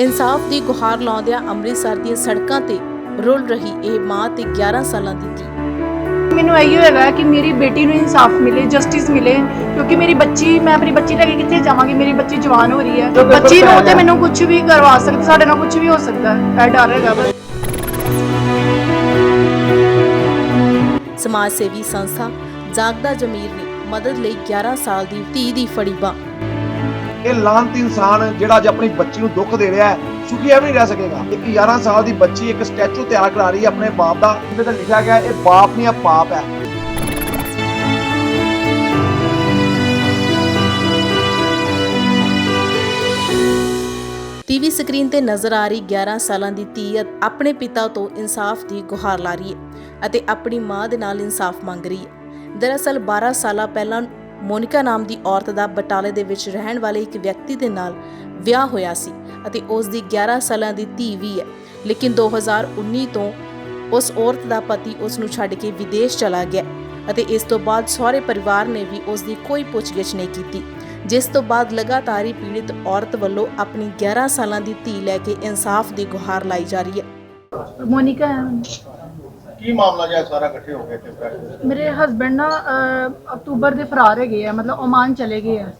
ਇਨਸਾਫ ਦੀ ਗੁਹਾਰ ਲਾਉਂਦਿਆਂ ਅੰਮ੍ਰਿਤਸਰ ਦੀਆਂ ਸੜਕਾਂ ਤੇ ਰੁਲ ਰਹੀ ਇਹ ਮਾਂ ਤੇ 11 ਸਾਲਾਂ ਦੀ ਧੀ। ਮੈਨੂੰ ਇਹੀ ਹੈਗਾ ਕਿ ਮੇਰੀ ਬੇਟੀ ਨੂੰ ਇਨਸਾਫ ਮਿਲੇ ਜਸਟਿਸ ਮਿਲੇ ਕਿਉਂਕਿ ਮੇਰੀ ਬੱਚੀ ਮੈਂ ਆਪਣੀ ਬੱਚੀ ਲੈ ਕੇ ਕਿੱਥੇ ਜਾਵਾਂਗੀ? ਮੇਰੀ ਬੱਚੀ ਜਵਾਨ ਹੋ ਰਹੀ ਹੈ। ਬੱਚੀ ਨੂੰ ਤੇ ਮੈਨੂੰ ਕੁਝ ਵੀ ਕਰਵਾ ਸਕਦਾ ਸਾਡੇ ਨਾਲ ਕੁਝ ਵੀ ਹੋ ਸਕਦਾ ਹੈ ਇਹ ਡਰ ਹੈਗਾ ਬਸ। ਸਮਾਜ ਸੇਵੀ ਸੰਸਥਾ ਜਾਗਦਾ ਜ਼ਮੀਰ ਨੇ ਮਦਦ ਲਈ 11 ਸਾਲ ਦੀ ਧੀ ਦੀ ਫੜੀ ਬਾਂਹ। ਇਹ ਲਾਂਤੀ ਇਨਸਾਨ ਜਿਹੜਾ ਅੱਜ ਆਪਣੀ ਬੱਚੀ ਨੂੰ ਦੁੱਖ ਦੇ ਰਿਹਾ ਹੈ, ਸੁਖੀ ਐਵੇਂ ਨਹੀਂ ਰਹਿ ਸਕੇਗਾ। ਇੱਕ 11 ਸਾਲ ਦੀ ਬੱਚੀ ਇੱਕ ਸਟੈਚੂ ਤਿਆਰ ਕਰਾ ਰਹੀ ਹੈ ਆਪਣੇ ਬਾਪ ਦਾ ਇਹਦੇ ਤੇ ਲਿਖਿਆ ਗਿਆ ਇਹ ਬਾਪ ਨਹੀਂ, ਇਹ ਪਾਪ ਹੈ। ਟੀਵੀ ਸਕਰੀਨ ਤੇ ਨਜ਼ਰ ਆ ਰਹੀ 11 ਸਾਲਾਂ ਦੀ ਧੀ ਆਪਣੇ ਪਿਤਾ ਤੋਂ ਇਨਸਾਫ ਦੀ ਗੁਹਾਰ ਲਾ ਰਹੀ ਹੈ ਅਤੇ ਆਪਣੀ ਮਾਂ ਦੇ ਨਾਲ ਇਨਸਾਫ ਮੰਗ ਰਹੀ ਹੈ। ਦਰਅਸਲ 12 ਸਾਲਾਂ ਪਹਿਲਾਂ ਮੋਨਿਕਾ ਨਾਮ ਦੀ ਔਰਤ ਦਾ ਬਟਾਲੇ ਦੇ ਵਿੱਚ ਰਹਿਣ ਵਾਲੇ ਇੱਕ ਵਿਅਕਤੀ ਦੇ ਨਾਲ ਵਿਆਹ ਹੋਇਆ ਸੀ ਅਤੇ ਉਸ ਦੀ 11 ਸਾਲਾਂ ਦੀ ਧੀ ਵੀ ਹੈ। ਲੇਕਿਨ 2019 ਤੋਂ ਉਸ ਔਰਤ ਦਾ ਪਤੀ ਉਸ ਨੂੰ ਛੱਡ ਕੇ ਵਿਦੇਸ਼ ਚਲਾ ਗਿਆ ਅਤੇ ਇਸ ਤੋਂ ਬਾਅਦ ਸਹੁਰੇ ਪਰਿਵਾਰ ਨੇ ਵੀ ਉਸ ਦੀ ਕੋਈ ਪੁੱਛਗਿੱਛ ਨਹੀਂ ਕੀਤੀ, ਜਿਸ ਤੋਂ ਬਾਅਦ ਲਗਾਤਾਰ ਹੀ ਪੀੜਿਤ ਔਰਤ ਵੱਲੋਂ ਆਪਣੀ 11 ਸਾਲਾਂ ਦੀ ਧੀ ਲੈ ਕੇ ਇਨਸਾਫ ਦੀ ਗੁਹਾਰ ਲਾਈ ਜਾ ਰਹੀ ਹੈ। ਮੋਨਿਕਾ ਕੀ ਮਾਮਲਾ ਜਿਹਾ ਸਾਰਾ ਇਕੱਠੇ ਹੋ ਗਏ ਤੇ ਫਿਰ ਮੇਰੇ ਹਸਬੰਡ ਨਾ ਅਹ, ਅਕਤੂਬਰ ਦੇ ਫਰਾਰ ਹੈਗੇ ਆ ਮਤਲਬ ਓਮਾਨ ਚਲੇ ਗਏ ਆ।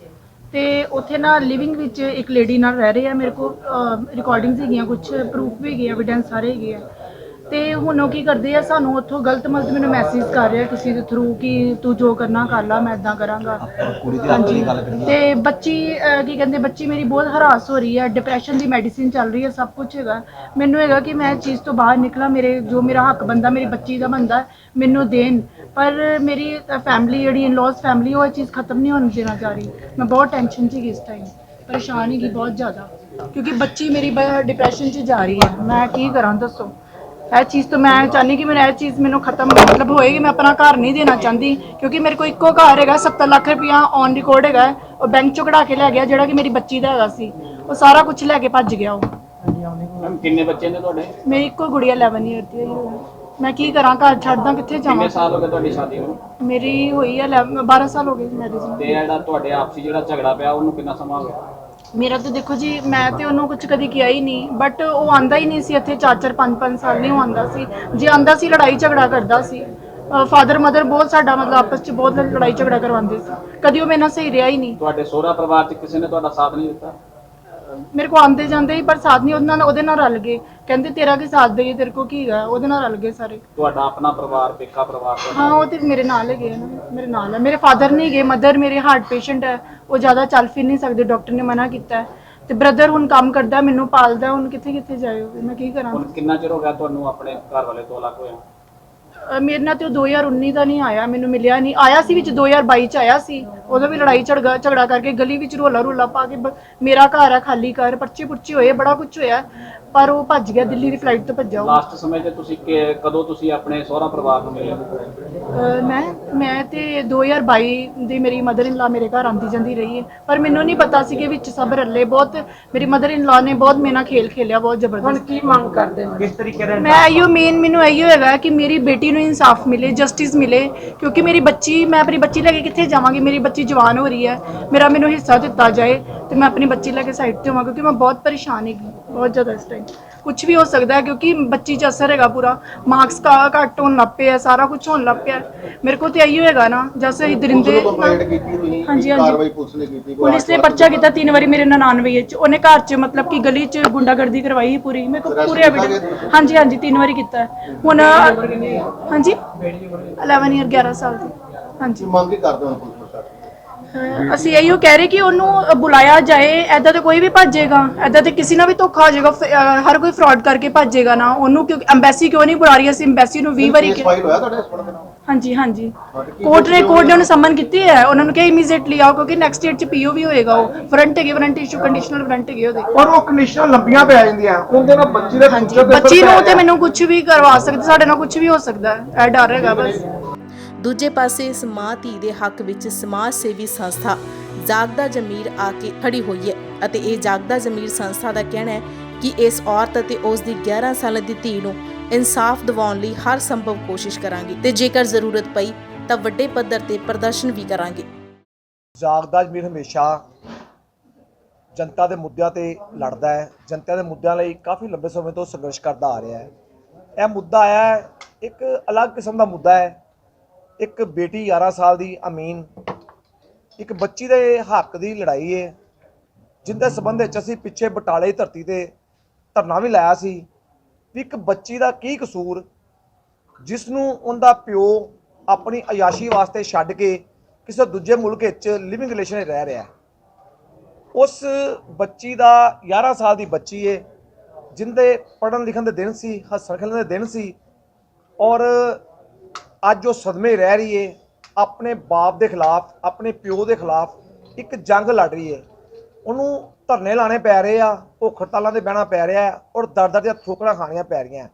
ਤੇ ਉੱਥੇ ਨਾ ਲਿਵਿੰਗ ਵਿੱਚ ਇੱਕ ਲੇਡੀ ਨਾਲ ਰਹਿ ਰਹੇ ਆ ਮੇਰੇ ਕੋਲ ਰਿਕਾਰਡਿੰਗਸ ਹੈਗੀਆਂ ਕੁਝ ਪ੍ਰੂਫ ਵੀ ਹੈਗੇ ਐਵੀਡੈਂਸ ਸਾਰੇ ਹੈਗੇ ਆ। ਤੇ ਹੁਣ ਉਹ ਕੀ ਕਰਦੇ ਆ ਸਾਨੂੰ ਉੱਥੋਂ ਗਲਤ ਮਲਤ ਮੈਨੂੰ ਮੈਸੇਜ ਕਰ ਰਿਹਾ ਕਿਸੇ ਦੇ ਥਰੂ ਕਿ ਤੂੰ ਜੋ ਕਰਨਾ ਕਰ ਲੈ ਮੈਂ ਇਦਾਂ ਕਰਾਂਗਾ। ਹਾਂਜੀ ਤੇ ਬੱਚੀ ਅਹ, ਕੀ ਕਹਿੰਦੇ ਬੱਚੀ ਮੇਰੀ ਬਹੁਤ ਹਰਾਸ ਹੋ ਰਹੀ ਹੈ ਡਿਪਰੈਸ਼ਨ ਦੀ ਮੈਡੀਸਿਨ ਚੱਲ ਰਹੀ ਹੈ ਸਭ ਕੁਝ ਹੈਗਾ। ਮੈਨੂੰ ਹੈਗਾ ਕਿ ਮੈਂ ਇਸ ਚੀਜ਼ ਤੋਂ ਬਾਹਰ ਨਿਕਲਾਂ ਮੇਰੇ ਜੋ ਮੇਰਾ ਹੱਕ ਬੰਦਾ ਮੇਰੀ ਬੱਚੀ ਦਾ ਬੰਦਾ ਮੈਨੂੰ ਦੇਣ। ਪਰ ਮੇਰੀ ਫੈਮਿਲੀ ਜਿਹੜੀ ਇਨ-ਲॉज ਫੈਮਿਲੀ ਉਹ ਇਹ ਚੀਜ਼ ਖਤਮ ਨਹੀਂ ਹੋਣ ਦੇਣਾ ਚਾਹ ਰਹੀ। ਮੈਂ ਬਹੁਤ ਟੈਨਸ਼ਨ 'ਚ ਗਈ ਇਸ ਟਾਈਮ ਪਰੇਸ਼ਾਨ ਹੀ ਗਈ ਬਹੁਤ ਜ਼ਿਆਦਾ। ਕਿਉਂਕਿ ਬੱਚੀ ਮੇਰੀ ਡਿਪਰੈਸ਼ਨ 'ਚ ਜਾ ਰਹੀ ਹੈ ਮੈਂ ਕੀ ਕਰਾਂ ਦੱਸੋ? ਇਹ ਚੀਜ਼ ਤੋਂ ਮੈਂ ਚਾਹਨੀ ਕਿ ਮੈਨੂੰ ਇਹ ਚੀਜ਼ ਮੈਨੂੰ ਖਤਮ ਮਤਲਬ ਹੋਏਗੀ ਮੈਂ ਆਪਣਾ ਘਰ ਨਹੀਂ ਦੇਣਾ ਚਾਹੁੰਦੀ ਕਿਉਂਕਿ ਮੇਰੇ ਕੋਲ ਇੱਕੋ ਘਰ ਹੈਗਾ 70 ਲੱਖ ਰੁਪਇਆ ਔਨ ਰਿਕਾਰਡ ਹੈਗਾ ਉਹ ਬੈਂਕ ਚੋਂ ਕਢਾ ਕੇ ਲੈ ਗਿਆ ਜਿਹੜਾ ਕਿ ਮੇਰੀ ਬੱਚੀ ਦਾ ਹੈਗਾ ਸੀ ਉਹ ਸਾਰਾ ਕੁਝ ਲੈ ਕੇ ਭੱਜ ਗਿਆ ਉਹ। ਮੈਮ ਕਿੰਨੇ ਬੱਚੇ ਨੇ ਤੁਹਾਡੇ? ਮੇਰੀ ਇੱਕੋ ਗੁੜੀਆ 11 ਇਅਰ ਦੀ ਹੈ। ਮੈਂ ਕੀ ਕਰਾਂ ਘਰ ਛੱਡਦਾ ਕਿੱਥੇ ਕਿੰਨੇ ਜਾਵਾਂ ਸਾਲ ਹੋ ਗਏ ਤੁਹਾਡੀ ਸ਼ਾਦੀ ਨੂੰ? ਮੇਰੀ ਹੋਈ ਹੈ 11 12 ਸਾਲ ਹੋ ਗਏ ਮੈਰਿਜ ਨੂੰ। ਤੇ ਜਿਹੜਾ ਤੁਹਾਡੇ ਆਪਸੀ ਜਿਹੜਾ ਝਗੜਾ ਪਿਆ ਉਹਨੂੰ ਕਿੰਨਾ ਸਮਾਂ ਹੋ ਗਿਆ? ਮੇਰਾ ਤਾਂ ਦੇਖੋ ਜੀ, ਮੈਂ ਤੇ ਉਹਨੂੰ ਕੁਝ ਕਦੀ ਕਿਹਾ ਹੀ ਨਹੀਂ ਬਟ ਉਹ ਆਂਦਾ ਹੀ ਨਹੀਂ ਸੀ ਇੱਥੇ 4-4 5-5 ਸਾਲ ਨਹੀਂ ਉਹ ਆਂਦਾ ਸੀ। ਜੇ ਆਂਦਾ ਸੀ, ਲੜਾਈ ਝਗੜਾ ਕਰਦਾ ਸੀ। ਫਾਦਰ ਮਦਰ ਬਹੁਤ ਸਾਡਾ ਮਤਲਬ ਆਪਸ ਚ ਬਹੁਤ ਲੜਾਈ ਝਗੜਾ ਕਰਵਾਉਂਦੇ ਸੀ। ਕਦੀ ਉਹ ਮੇਰੇ ਨਾਲ ਸਹੀ ਰਿਹਾ ਹੀ ਨਹੀਂ। ਤੁਹਾਡੇ ਸਹੁਰਾ ਪਰਿਵਾਰ 'ਚ ਕਿਸੇ ਨੇ ਤੁਹਾਡਾ ਸਾਥ ਨਹੀਂ ਦਿੱਤਾ? ਮੇਰੇ ਕੋ ਆਂਦੇ ਜਾਂਦੇ ਹੀ ਪਰ ਸਾਥ ਨਹੀਂ ਉਹਦੇ ਨਾਲ ਉਹਦੇ ਨਾਲ ਰਲ ਗਏ। ਕਹਿੰਦੇ ਤੇਰਾ ਕੀ ਸਾਥ ਦੇਈਏ? ਤੇਰੇ ਕੋ ਕੀ ਹੈਗਾ? ਉਹਦੇ ਨਾਲ ਰਲ ਗਏ ਸਾਰੇ। ਤੁਹਾਡਾ ਆਪਣਾ ਪਰਿਵਾਰ ਪੇਕਾ ਪਰਿਵਾਰ ਤੁਹਾਡਾ? ਹਾਂ ਉਹ ਤੇ ਮੇਰੇ ਨਾਲ ਹੈਗੇ ਆ ਨਾ ਮੇਰੇ ਨਾਲ ਹੈ ਮੇਰੇ ਫਾਦਰ ਨਹੀਂ ਗਏ ਮਦਰ ਮੇਰੇ ਹਾਰਟ ਪੇਸ਼ੈਂਟ ਹੈ ਉਹ ਜ਼ਿਆਦਾ ਚੱਲ ਫਿਰ ਨਹੀਂ ਸਕਦੇ ਡਾਕਟਰ ਨੇ ਮਨਾ ਕੀਤਾ ਹੈ। ਤੇ ਬ੍ਰਦਰ ਹੁਣ ਕੰਮ ਕਰਦਾ ਮੈਨੂੰ ਪਾਲਦਾ ਹੁਣ ਕਿੱਥੇ ਕਿੱਥੇ ਜਾਇਓ ਮੈਂ ਕੀ ਕਰਾਂ? ਹੁਣ ਕਿੰਨਾ ਚਿਰ ਹੋ ਗਿਆ ਤੁਹਾਨੂੰ ਆਪਣੇ ਘਰ ਵਾਲੇ ਤੋਂ ਅਲੱਗ ਹੋਇਆ? ਅਹ ਮੇਰੇ ਨਾਲ ਤੇ ਉਹ 2019 ਦਾ ਨਹੀਂ ਆਇਆ ਮੈਨੂੰ ਮਿਲਿਆ ਨਹੀਂ। ਆਇਆ ਸੀ ਵਿੱਚ 2022 ਚ ਆਇਆ ਸੀ। ਉਦੋਂ ਵੀ ਲੜਾਈ ਝਗੜਾ ਝਗੜਾ ਕਰਕੇ ਗਲੀ ਵਿੱਚ ਰੋਲਾ ਰੋਲਾ ਪਾ ਕੇ ਬ- ਮੇਰਾ ਘਰ ਆ ਖਾਲੀ ਘਰ ਪਰਚੇ ਪੁਰਚੇ ਹੋਏ ਬੜਾ ਕੁਝ ਹੋਇਆ। ਪਰ ਉਹ ਭੱਜ ਗਿਆ ਦਿੱਲੀ ਦੀ ਫਲਾਈਟ ਤੋਂ ਭੱਜਾ ਉਹ। ਲਾਸਟ ਸਮੇਂ 'ਚ ਤੁਸੀਂ ਕਿ- ਕਦੋਂ ਤੁਸੀਂ ਆਪਣੇ ਸਹੁਰਾ ਪਰਿਵਾਰ ਨੂੰ ਮਿਲੇ? ਅਹ ਮੈਂ ਮੈਂ ਤੇ 2022 ਦੀ ਮੇਰੀ ਮਦਰ ਇਨ ਲਾ ਮੇਰੇ ਘਰ ਆਂਦੀ ਜਾਂਦੀ ਰਹੀ ਹੈ। ਪਰ ਮੈਨੂੰ ਨਹੀਂ ਪਤਾ ਸੀ ਕਿ ਵਿੱਚ ਸਭ ਰੱਲੇ। ਬਹੁਤ ਮੇਰੀ ਮਦਰ ਇਨ ਲਾ ਨੇ ਬਹੁਤ ਮੇਰੇ ਨਾਲ ਖੇਲ ਖੇਲਿਆ ਬਹੁਤ ਜ਼ਬਰਦਸਤ। ਕੀ ਮੰਗ ਕਰਦੇ ਨੇ? ਕਿਸ ਤਰੀਕੇ ਦੇ ਮੈਂ ਇਹੋ ਮੇਨ ਮੈਨੂੰ ਇਹੋ ਹੈਗਾ ਕਿ ਮੇਰੀ ਬੇਟੀ ਨੂੰ ਇਨਸਾਫ ਮਿਲੇ ਜਸਟਿਸ ਮਿਲੇ ਕਿਉਂਕਿ ਮੇਰੀ ਬੱਚੀ ਮੈਂ ਆਪਣੀ ਬੱਚੀ ਲੈ ਕੇ ਕਿੱਥੇ ਜਾਵਾਂਗੀ? ਮੇਰੀ ਬੱਚੀ ਜਵਾਨ ਹੋ ਰਹੀ ਹੈ ਮੇਰਾ ਮੈਨੂੰ ਹਿੱਸਾ ਦਿੱਤਾ ਜਾਏ ਤੇ ਮੈਂ ਆਪਣੀ ਬੱਚੀ ਲੈ ਕੇ ਸਾਈਡ ਤੇ ਹੋਵਾਂ ਕਿਉਂਕਿ ਮੈਂ ਬਹੁਤ ਪਰੇਸ਼ਾਨ ਹੈਗੀ ਬਹੁਤ ਜ਼ਿਆਦਾ ਇਸ ਟਾਈਮ ਕੁਝ ਵੀ ਹੋ ਸਕਦਾ ਹੈ ਕਿਉਂਕਿ ਬੱਚੀ 'ਚ ਅਸਰ ਹੈਗਾ ਪੂਰਾ। ਮਾਰਕਸ ਕਾ ਘੱਟ ਹੋਣ ਲੱਗ ਪਿਆ ਸਾਰਾ ਕੁਝ ਹੋਣ ਲੱਗ ਪਿਆ। ਮੇਰੇ ਕੋਲ ਤੇ ਇਹੋ ਹੈਗਾ ਨਾ ਜੈਸੇ ਹੀ ਦਰਿੰਦੇ ਹਾਂਜੀ, ਹਾਂਜੀ। ਕਾਰਵਾਈ ਪੁਲਿਸ ਨੇ ਕੀਤੀ? ਕੋਈ ਪੁਲਿਸ ਨੇ ਪਰਚਾ ਕੀਤਾ ਤਿੰਨ ਵਾਰੀ ਮੇਰੇ 99 ਚ ਉਹਨੇ ਘਰ ਚ ਮਤਲਬ ਕਿ ਗਲੀ ਚ ਗੁੰਡਾਗਰਦੀ ਕਰਵਾਈ ਪੂਰੀ। ਮੇਰੇ ਕੋਲ ਪੂਰੇ ਹਾਂਜੀ ਹਾਂਜੀ ਤਿੰਨ ਵਾਰੀ ਕੀਤਾ। ਹੁਣ ਹਾਂਜੀ। 11 ਇਅਰ 11 ਸਾਲ ਦੀ। ਹਾਂਜੀ। ਮੰਗ ਕੀ ਕਰਦੇ ਹੋ ਅਸੀਂ ਇਹੋ ਕਹਿ ਰਹੇ ਕਿ ਉਹਨੂੰ ਬੁਲਾਇਆ ਜਾਏ ਐਦਾਂ ਤਾਂ ਕੋਈ ਵੀ ਭੱਜੇਗਾ ਐਦਾਂ ਤੇ ਕਿਸੇ ਨਾਲ ਵੀ ਧੋਖਾ ਹੋ ਜਾਏਗਾ ਫ- ਹਰ ਕੋਈ ਫਰਾਡ ਕਰਕੇ ਭੱਜੇਗਾ ਨਾ ਉਹਨੂੰ ਕਿਉਂ ਐਮਬੈਸੀ ਕਿਉਂ ਨਹੀਂ ਬੁਲਾ ਰਹੀ ਅਸੀਂ ਐਮਬੈਸੀ ਨੂੰ 20 ਵਾਰੀ ਕੇਸ ਕਿ- ਫਾਈਲ ਹੋਇਆ ਤੁਹਾਡੇ ਹਸਪਤਾਲ ਦੇ ਨਾਲ? ਹਾਂਜੀ ਹਾਂਜੀ। ਕੋਰਟ ਨੇ ਕੋਰਟ ਨੇ ਉਹਨੂੰ ਸਮਨ ਕੀਤੀ ਹੈ ਉਹਨਾਂ ਨੂੰ ਕਿਹਾ ਇਮੀਡੀਏਟਲੀ ਆਓ ਕਿਉਂਕਿ ਨੈਕਸਟ ਡੇਟ ਚ ਪੀਓ ਵੀ ਹੋਏਗਾ ਉਹ ਵਾਰੰਟ ਹੈਗੇ ਵਾਰੰਟ ਇਸ਼ੂ ਕੰਡੀਸ਼ਨਲ ਵਾਰੰਟ ਹੈਗੇ ਉਹਦੇ। ਔਰ ਉਹ ਕੰਡੀਸ਼ਨਾਂ ਲੰਬੀਆਂ ਪੈ ਜਾਂਦੀਆਂ ਉਹਦੇ ਨਾਲ ਬੱਚੀ ਦੇ ਹਾਂਜੀ ਬੱਚੀ ਨੂੰ ਤੇ ਮੈਨੂੰ ਕੁਝ ਵੀ ਕਰਵਾ ਸਕਦੇ ਸਾਡੇ ਨਾਲ ਕੁਝ ਵੀ ਹੋ ਸਕਦਾ ਹੈ ਇਹ ਡਰ ਹੈਗਾ ਬਸ। ਦੂਜੇ ਪਾਸੇ ਇਸ ਮਾਂ ਧੀ ਦੇ ਹੱਕ ਵਿੱਚ ਸਮਾਜ ਸੇਵੀ ਸੰਸਥਾ ਜਾਗਦਾ ਜ਼ਮੀਰ ਆ ਕੇ ਖੜੀ ਹੋਈ ਹੈ ਅਤੇ ਇਹ ਜਾਗਦਾ ਜ਼ਮੀਰ ਸੰਸਥਾ ਦਾ ਕਹਿਣਾ ਹੈ ਕਿ ਇਸ ਔਰਤ ਅਤੇ ਉਸ ਦੀ 11 ਸਾਲਾਂ ਦੀ ਧੀ ਨੂੰ ਇਨਸਾਫ ਦਿਵਾਉਣ ਲਈ ਹਰ ਸੰਭਵ ਕੋਸ਼ਿਸ਼ ਕਰਾਂਗੇ ਤੇ ਜੇਕਰ ਜ਼ਰੂਰਤ ਪਈ ਤਾਂ ਵੱਡੇ ਪੱਧਰ ਤੇ ਪ੍ਰਦਰਸ਼ਨ ਵੀ ਕਰਾਂਗੇ। ਜਾਗਦਾ ਜਮੀਰ ਹਮੇਸ਼ਾ ਜਨਤਾ ਦੇ ਮੁੱਦਿਆਂ ਤੇ ਲੜਦਾ ਹੈ, ਜਨਤਾ ਦੇ ਮੁੱਦਿਆਂ ਲਈ ਕਾਫੀ ਲੰਬੇ ਸਮੇਂ ਤੋਂ ਸੰਘਰਸ਼ ਕਰਦਾ ਆ ਰਿਹਾ ਹੈ। ਇਹ ਮੁੱਦਾ ਆਇਆ ਹੈ, ਇੱਕ ਅਲੱਗ ਕਿਸਮ ਦਾ ਮੁੱਦਾ ਹੈ। ਇੱਕ ਬੇਟੀ 11 ਸਾਲ ਦੀ ਅਮੀਨ, ਇੱਕ ਬੱਚੀ ਦੇ ਹੱਕ ਦੀ ਲੜਾਈ ਹੈ ਜਿੰਦੇ ਸਬੰਧ ਵਿੱਚ ਅਸੀਂ ਪਿੱਛੇ ਬਟਾਲੇ ਧਰਤੀ ਤੇ ਧਰਨਾ ਵੀ ਲਾਇਆ ਸੀ ਵੀ ਇੱਕ ਬੱਚੀ ਦਾ ਕੀ ਕਸੂਰ ਜਿਸ ਨੂੰ ਉਹਦਾ ਪਿਓ ਆਪਣੀ ਅਯਾਸ਼ੀ ਵਾਸਤੇ ਛੱਡ ਕੇ ਕਿਸੇ ਦੂਜੇ ਮੁਲਕ ਵਿੱਚ ਲਿਵਿੰਗ ਰਿਲੇਸ਼ਨ ਵਿੱਚ ਰਹਿ ਰਿਹਾ ਉਸ ਬੱਚੀ ਦਾ 11 ਸਾਲ ਦੀ ਬੱਚੀ ਏ, ਜਿੰਦੇ ਪੜਨ ਲਿਖਣ ਦੇ ਦਿਨ ਸੀ, ਹੱਸਣ ਖੇਡਣ ਦੇ ਦਿਨ ਸੀ ਔਰ ਅੱਜ ਉਹ ਸਦਮੇ ਰਹਿ ਰਹੀ ਏ, ਆਪਣੇ ਬਾਪ ਦੇ ਖਿਲਾਫ, ਆਪਣੇ ਪਿਓ ਦੇ ਖਿਲਾਫ ਇੱਕ ਜੰਗ ਲੜ ਰਹੀ ਏ। ਉਹਨੂੰ ਧਰਨੇ ਲਾਣੇ ਪੈ ਰਹੇ ਆ ਭੁੱਖ ਹੜਤਾਲਾਂ ਤੇ ਬਹਿਣਾ ਪੈ ਰਿਹਾ ਔਰ ਦਰ ਦਰ ਦੀਆਂ ਥੋਕੜਾਂ ਖਾਣੀਆਂ ਪੈ ਰਹੀਆਂ।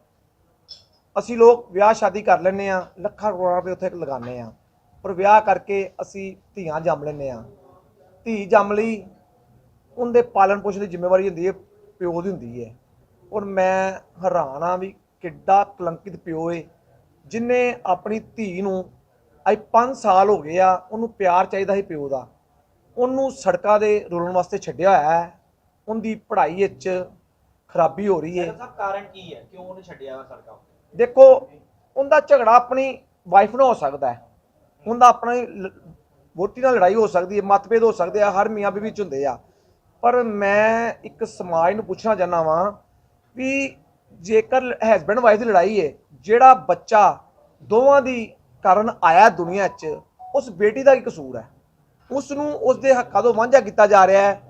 ਅਸੀਂ ਲੋਕ ਵਿਆਹ ਸ਼ਾਦੀ ਕਰ ਲੈਂਦੇ ਆ, ਲੱਖਾਂ ਕਰੋੜਾਂ ਰੁਪਏ ਉੱਥੇ ਲਗਾਉਂਦੇ ਆ ਪਰ ਵਿਆਹ ਕਰਕੇ ਅਸੀਂ ਧੀਆਂ ਜੰਮ ਲੈਂਦੇ ਆ। ਧੀ ਜੰਮ ਲਈ ਉਹਦੇ ਪਾਲਣ ਪੋਸ਼ਣ ਦੀ ਜ਼ਿੰਮੇਵਾਰੀ ਹੁੰਦੀ ਹੈ ਪਿਓ ਦੀ ਹੁੰਦੀ ਹੈ ਔਰ ਮੈਂ ਹੈਰਾਨ ਆ ਵੀ ਕਿੱਡਾ ਕਲੰਕਿਤ ਪਿਓ ਏ ਜਿਨੇ ਆਪਣੀ ਧੀ ਨੂੰ ਅੱਜ 5 ਸਾਲ ਹੋ ਗਏ ਆ ਉਹਨੂੰ ਪਿਆਰ ਚਾਹੀਦਾ ਸੀ ਪਿਓ ਦਾ। ਉਹਨੂੰ ਸੜਕਾਂ ਦੇ ਰੋਲਣ ਵਾਸਤੇ ਛੱਡਿਆ ਹੋਇਆ ਹੈ। ਉਹਦੀ ਪੜ੍ਹਾਈ ਵਿੱਚ ਖਰਾਬੀ ਹੋ ਰਹੀ ਹੈ। ਸਭ ਕਾਰਨ ਕੀ ਹੈ? ਕਿਉਂ ਉਹਨੇ ਛੱਡਿਆ ਸੜਕਾਂ ਉੱਤੇ? ਦੇਖੋ ਉਹਦਾ ਝਗੜਾ ਆਪਣੀ ਵਾਈਫ ਨਾਲ ਹੋ ਸਕਦਾ ਹੈ। ਉਹਦਾ ਆਪਣੀ ਵਹੁਟੀ ਨਾਲ ਲੜਾਈ ਹੋ ਸਕਦੀ ਹੈ ਮਤਭੇਦ ਹੋ ਸਕਦੇ ਆ ਹਰ ਮੀਆਂ ਬੀਵੀ ਚ ਹੁੰਦੇ ਆ। ਪਰ ਮੈਂ ਇੱਕ ਸਮਾਜ ਨੂੰ ਪੁੱਛਣਾ ਚਾਹੁੰਦਾ ਵਾਂ ਵੀ ਜੇਕਰ ਹਸਬੰਡ ਵਾਈਫ ਦੀ ਲੜਾਈ ਹੈ ਜਿਹੜਾ ਬੱਚਾ ਦੋਵਾਂ ਦੀ ਕਾਰਨ ਆਇਆ ਦੁਨੀਆ 'ਚ, ਉਸ ਬੇਟੀ ਦਾ ਹੀ ਕਸੂਰ ਹੈ? ਉਸ ਨੂੰ ਉਸ ਦੇ ਹੱਕਾਂ ਤੋਂ ਵਾਂਝਾ ਕੀਤਾ ਜਾ ਰਿਹਾ ਹੈ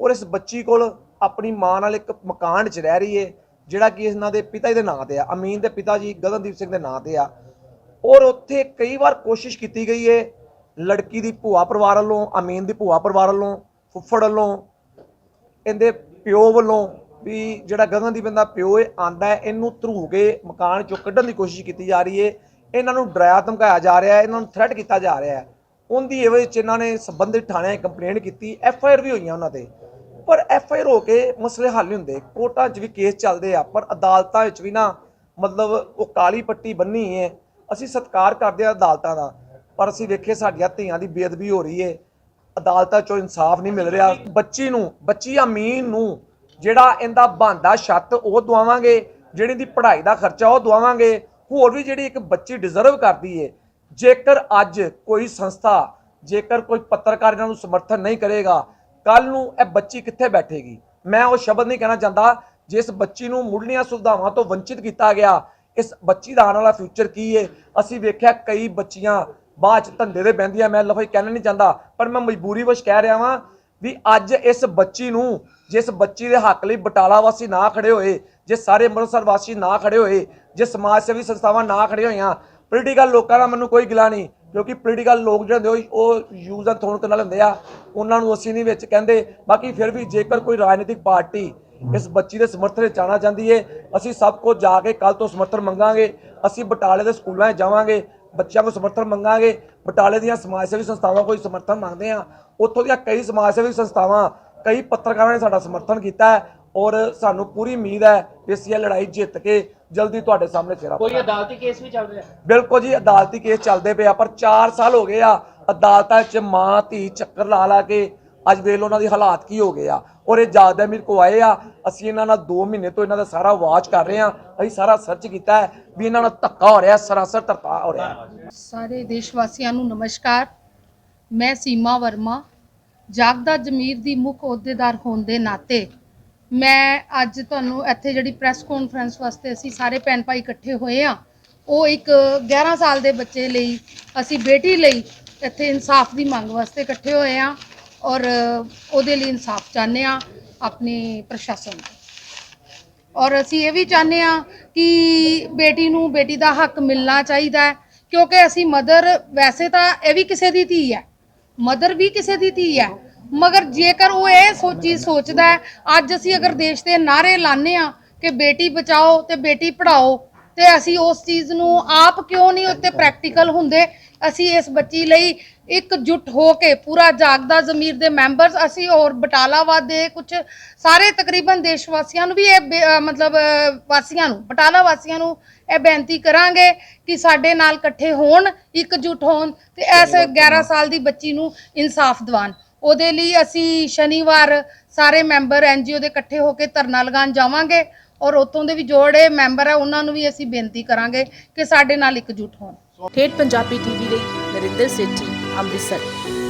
ਔਰ ਇਸ ਬੱਚੀ ਕੋਲ ਆਪਣੀ ਮਾਂ ਨਾਲ ਇੱਕ ਮਕਾਨ 'ਚ ਰਹਿ ਰਹੀ ਹੈ, ਜਿਹੜਾ ਕਿ ਇਹਨਾਂ ਦੇ ਪਿਤਾ ਜੀ ਦੇ ਨਾਂ ਤੇ ਆ, ਅਮੀਨ ਦੇ ਪਿਤਾ ਜੀ ਗਗਨਦੀਪ ਸਿੰਘ ਦੇ ਨਾਂ ਤੇ ਆ। ਔਰ ਉੱਥੇ ਕਈ ਵਾਰ ਕੋਸ਼ਿਸ਼ ਕੀਤੀ ਗਈ ਹੈ ਲੜਕੀ ਦੀ ਭੂਆ ਪਰਿਵਾਰ ਵੱਲੋਂ, ਅਮੀਨ ਦੀ ਭੂਆ ਪਰਿਵਾਰ ਵੱਲੋਂ, ਫੁੱਫੜ ਵੱਲੋਂ, ਇਹਦੇ ਪਿਓ ਵੱਲੋਂ ਵੀ ਜਿਹੜਾ ਗਗਨਦੀਪ ਦਾ ਪਿਓ ਹੈ ਆਂਦਾ ਹੈ, ਇਹਨੂੰ ਧਰੂ ਕੇ ਮਕਾਨ ਚੋਂ ਕੱਢਣ ਦੀ ਕੋਸ਼ਿਸ਼ ਕੀਤੀ ਜਾ ਰਹੀ ਹੈ। ਇਹਨਾਂ ਨੂੰ ਡਰਾਇਆ, ਧਮਕਾਇਆ ਜਾ ਰਿਹਾ ਹੈ, ਇਹਨਾਂ ਨੂੰ ਥ੍ਰੈਟ ਕੀਤਾ ਜਾ ਰਿਹਾ ਹੈ। ਉਹਦੀ ਇਹ ਵਿੱਚ ਇਹਨਾਂ ਨੇ ਸੰਬੰਧਿਤ ਥਾਣਿਆਂ 'ਚ ਕੰਪਲੇਂਟ ਕੀਤੀ ਐਫ ਆਈ ਆਰ ਵੀ ਹੋਈਆਂ ਉਹਨਾਂ ਤੇ। ਪਰ ਐਫ ਆਈ ਆਰ ਹੋ ਕੇ ਮਸਲੇ ਹੱਲ ਨਹੀਂ ਹੁੰਦੇ। ਕੋਰਟਾਂ 'ਚ ਵੀ ਕੇਸ ਚੱਲਦੇ ਆ, ਪਰ ਅਦਾਲਤਾਂ ਵਿੱਚ ਵੀ ਨਾ ਮਤਲਬ ਉਹ ਕਾਲੀ ਪੱਟੀ ਬੰਨੀ ਹੈ। ਅਸੀਂ ਸਤਿਕਾਰ ਕਰਦੇ ਆ ਅਦਾਲਤਾਂ ਦਾ, ਪਰ ਅਸੀਂ ਵੇਖੇ ਸਾਡੀਆਂ ਧੀਆਂ ਦੀ ਬੇਅਦਬੀ ਹੋ ਰਹੀ ਹੈ। ਅਦਾਲਤਾਂ 'ਚੋਂ ਇਨਸਾਫ ਨਹੀਂ ਮਿਲ ਰਿਹਾ। ਬੱਚੀ ਨੂੰ, ਬੱਚੀ ਅਮੀਨ ਨੂੰ ਜਿਹੜਾ ਇਹਦਾ ਬੰਦਾ ਛੱਤ, ਉਹ ਦਵਾਵਾਂਗੇ। ਜਿਹੜੀ ਦੀ ਪੜ੍ਹਾਈ ਦਾ ਖਰਚਾ, ਉਹ ਦਵਾਵਾਂਗੇ। ਹੋਰ ਵੀ ਜਿਹੜੀ ਇੱਕ ਬੱਚੀ ਡਿਜ਼ਰਵ ਕਰਦੀ ਏ, ਜੇਕਰ ਅੱਜ ਕੋਈ ਸੰਸਥਾ, ਜੇਕਰ ਕੋਈ ਪੱਤਰਕਾਰ ਇਹਨਾਂ ਨੂੰ ਸਮਰਥਨ ਨਹੀਂ ਕਰੇਗਾ ਕੱਲ ਨੂੰ ਇਹ ਬੱਚੀ ਕਿੱਥੇ ਬੈਠੇਗੀ? ਮੈਂ ਉਹ ਸ਼ਬਦ ਨਹੀਂ ਕਹਿਣਾ ਚਾਹੁੰਦਾ, ਜਿਸ ਬੱਚੀ ਨੂੰ ਮੁੱਢਲੀਆਂ ਸੁਵਿਧਾਵਾਂ ਤੋਂ ਵੰਚਿਤ ਕੀਤਾ ਗਿਆ, ਇਸ ਬੱਚੀ ਦਾ ਆਉਣ ਵਾਲਾ ਫਿਊਚਰ ਕੀ ਏ? ਅਸੀਂ ਵੇਖਿਆ ਕਈ ਬੱਚੀਆਂ ਬਾਅਦ ਚ ਧੰਦੇ ਦੇ ਬਹਿੰਦੀਆਂ, ਮੈਂ ਲਫ਼ਜ਼ ਕਹਿਣਾ ਨਹੀਂ ਚਾਹੁੰਦਾ, ਪਰ ਮੈਂ ਮਜਬੂਰੀ ਵਸ਼ ਕਹਿ ਰਿਹਾ ਵਾਂ ਵੀ ਅੱਜ ਇਸ ਬੱਚੀ ਨੂੰ, ਜਿਸ ਬੱਚੀ ਦੇ ਹੱਕ ਲਈ ਬਟਾਲਾ ਵਾਸੀ ਨਾ ਖੜੇ ਹੋਏ ਜੇ ਸਾਰੇ ਅੰਮ੍ਰਿਤਸਰ ਵਾਸੀ ਨਾ ਖੜੇ ਹੋਏ ਜੇ ਸਮਾਜ ਸੇਵੀ ਸੰਸਥਾਵਾਂ ਨਾ ਖੜੇ ਹੋਈਆਂ ਪੋਲੀਟੀਕਲ ਲੋਕਾਂ ਦਾ ਮੈਨੂੰ ਕੋਈ ਗਿਲਾ ਨਹੀਂ, ਕਿਉਂਕਿ ਪੋਲੀਟੀਕਲ ਲੋਕ ਜਿਹੜੇ ਹੁੰਦੇ ਉਹ ਉਹ ਯੂਜ਼ ਐਂਡ ਥੋਨ ਕਰਨ ਵਾਲੇ ਹੁੰਦੇ ਆ, ਉਹਨਾਂ ਨੂੰ ਅਸੀਂ ਨਹੀਂ ਵਿੱਚ ਕਹਿੰਦੇ, ਬਾਕੀ ਫਿਰ ਵੀ ਜੇਕਰ ਕੋਈ ਰਾਜਨੀਤਿਕ ਪਾਰਟੀ ਇਸ ਬੱਚੀ ਦੇ ਸਮਰਥਨ ਵਿੱਚ ਆਉਣਾ ਚਾਹੁੰਦੀ ਏ, ਅਸੀਂ ਸਭ ਕੁਝ ਜਾ ਕੇ ਕੱਲ ਤੋਂ ਸਮਰਥਨ ਮੰਗਾਂਗੇ, ਅਸੀਂ ਬਟਾਲੇ ਦੇ ਸਕੂਲਾਂ 'ਚ ਜਾਵਾਂਗੇ ਬੱਚਿਆਂ ਕੋਲ ਸਮਰਥਨ ਮੰਗਾਂਗੇ ਬਟਾਲੇ ਦੀਆਂ ਸਮਾਜ ਸੇਵੀ ਸੰਸਥਾਵਾਂ ਕੋਈ ਸਮਰਥਨ ਮੰਗਦੇ ਆ ਉੱਥੋਂ ਦੀਆਂ ਕਈ ਸਮਾਜ ਸੇਵੀ ਸੰਸਥਾਵਾਂ ਕਈ ਪੱਤਰਕਾਰਾਂ ਨੇ ਸਾਡਾ ਸਮਰਥਨ ਕੀਤਾ ਹੈ ਔਰ ਸਾਨੂੰ ਪੂਰੀ ਉਮੀਦ ਹੈ ਕਿ ਅਸੀਂ ਇਹ ਲੜਾਈ ਜਿੱਤ ਕੇ ਜਲਦੀ ਤੁਹਾਡੇ ਸਾਹਮਣੇ ਚਿਹਰਾ ਕੋਈ ਅਦਾਲਤੀ ਕੇਸ ਵੀ ਚੱਲ ਰਿਹਾ? ਬਿਲਕੁਲ ਜੀ ਅਦਾਲਤੀ ਕੇਸ ਚੱਲਦੇ ਪਏ ਆ ਪਰ 4 ਸਾਲ ਹੋ ਗਏ ਆ ਅਦਾਲਤਾਂ 'ਚ ਮਾਂ ਧੀ ਚੱਕਰ ਲਾ ਲਾ ਕੇ ਅੱਜ ਵੇਖ ਲਓ ਉਹਨਾਂ ਦੀ ਹਾਲਾਤ ਕੀ ਹੋ ਗਏ ਆ। ਔਰ ਇਹ ਜਾਗਦਾ ਮੇਰੇ ਕੋ ਆਏ ਆ। ਅਸੀਂ ਇਹਨਾਂ ਨਾਲ 2 ਮਹੀਨੇ ਤੋਂ ਇਹਨਾਂ ਦਾ ਸਾਰਾ ਵਾਚ ਕਰ ਰਹੇ ਆ। ਅਸੀਂ ਸਾਰਾ ਸਰਚ ਕੀਤਾ ਹੈ ਵੀ ਇਹਨਾਂ ਨਾਲ ਧੱਕਾ ਹੋ ਰਿਹਾ, ਸਰਾਸਰ ਧੱਕਾ ਹੋ ਰਿਹਾ। ਸਾਰੇ ਦੇਸ਼ ਵਾਸੀਆਂ ਨੂੰ ਨਮਸਕਾਰ। ਮੈਂ ਸੀਮਾ ਵਰਮਾ, ਜਾਗਦਾ ਜ਼ਮੀਰ ਦੀ ਮੁੱਖ ਅਹੁਦੇਦਾਰ ਹੋਣ ਦੇ ਨਾਤੇ ਮੈਂ ਅੱਜ ਤੁਹਾਨੂੰ ਇੱਥੇ ਜਿਹੜੀ ਪ੍ਰੈਸ ਕਾਨਫਰੰਸ ਵਾਸਤੇ ਅਸੀਂ ਸਾਰੇ ਭੈਣ ਭਾਈ ਇਕੱਠੇ ਹੋਏ ਆ, ਉਹ ਇੱਕ 11 ਸਾਲ ਦੇ ਬੱਚੇ ਲਈ, ਅਸੀਂ ਬੇਟੀ ਲਈ ਇੱਥੇ ਇਨਸਾਫ ਦੀ ਮੰਗ ਵਾਸਤੇ ਇਕੱਠੇ ਹੋਏ ਆ। ਔਰ ਉਹਦੇ ਲਈ ਇਨਸਾਫ ਚਾਹੁੰਦੇ ਆ ਆਪਣੇ ਪ੍ਰਸ਼ਾਸਨ ਤੋਂ। ਔਰ ਅਸੀਂ ਇਹ ਵੀ ਚਾਹੁੰਦੇ ਆ ਕਿ ਬੇਟੀ ਨੂੰ ਬੇਟੀ ਦਾ ਹੱਕ ਮਿਲਣਾ ਚਾਹੀਦਾ ਹੈ, ਕਿਉਂਕਿ ਅਸੀਂ ਮਦਰ ਵੈਸੇ ਤਾਂ ਇਹ ਵੀ ਕਿਸੇ ਦੀ ਧੀ ਹੈ, ਮਦਰ ਵੀ ਕਿਸੇ ਦੀ ਧੀ ਹੈ, ਮਗਰ ਜੇਕਰ ਉਹ ਇਹ ਸੋਚੀ ਸੋਚਦਾ ਹੈ, ਅੱਜ ਅਸੀਂ ਅਗਰ ਦੇਸ਼ ਦੇ ਨਾਰੇ ਲਾਣੇ ਆ ਕਿ ਬੇਟੀ ਬਚਾਓ ਤੇ ਬੇਟੀ ਪੜ੍ਹਾਓ, ਤੇ ਅਸੀਂ ਉਸ ਚੀਜ਼ ਨੂੰ ਆਪ ਕਿਉਂ ਨਹੀਂ ਉੱਤੇ ਪ੍ਰੈਕਟੀਕਲ ਹੁੰਦੇ, ਅਸੀਂ ਇਸ ਬੱਚੀ ਲਈ ਇਕਜੁੱਟ ਹੋ ਕੇ ਪੂਰਾ ਜਾਗਦਾ ਜ਼ਮੀਰ ਦੇ ਮੈਂਬਰਸ ਅਸੀਂ ਔਰ ਬਟਾਲਾਵਾਦ ਦੇ ਕੁਝ ਸਾਰੇ ਤਕਰੀਬਨ ਦੇਸ਼ ਵਾਸੀਆਂ ਨੂੰ ਵੀ ਇਹ ਮਤਲਬ ਵਾਸੀਆਂ ਨੂੰ ਬਟਾਲਾ ਵਾਸੀਆਂ ਨੂੰ ਇਹ ਬੇਨਤੀ ਕਰਾਂਗੇ ਕਿ ਸਾਡੇ ਨਾਲ ਇਕੱਠੇ ਹੋਣ ਇਕਜੁੱਟ ਹੋਣ ਤੇ ਇਸ 11 ਸਾਲ ਦੀ ਬੱਚੀ ਨੂੰ ਇਨਸਾਫ ਦਿਵਾਉਣ। ਉਹਦੇ ਲਈ ਅਸੀਂ ਸ਼ਨੀਵਾਰ ਸਾਰੇ ਮੈਂਬਰ ਐਨਜੀਓ ਦੇ ਇਕੱਠੇ ਹੋ ਕੇ ਧਰਨਾ ਲਗਾਉਣ ਜਾਵਾਂਗੇ ਔਰ ਉੱਥੋਂ ਦੇ ਵੀ ਜੋੜੇ ਮੈਂਬਰ ਆ ਉਹਨਾਂ ਨੂੰ ਵੀ ਅਸੀਂ ਬੇਨਤੀ ਕਰਾਂਗੇ ਕਿ ਸਾਡੇ ਨਾਲ ਇਕਜੁੱਟ ਹੋਣ। ਠੇਠ ਪੰਜਾਬੀ ਟੀਵੀ ਲਈ ਨਰਿੰਦਰ ਸੇਠੀ। ਅੰਮ੍ਰਿਤਸਰ।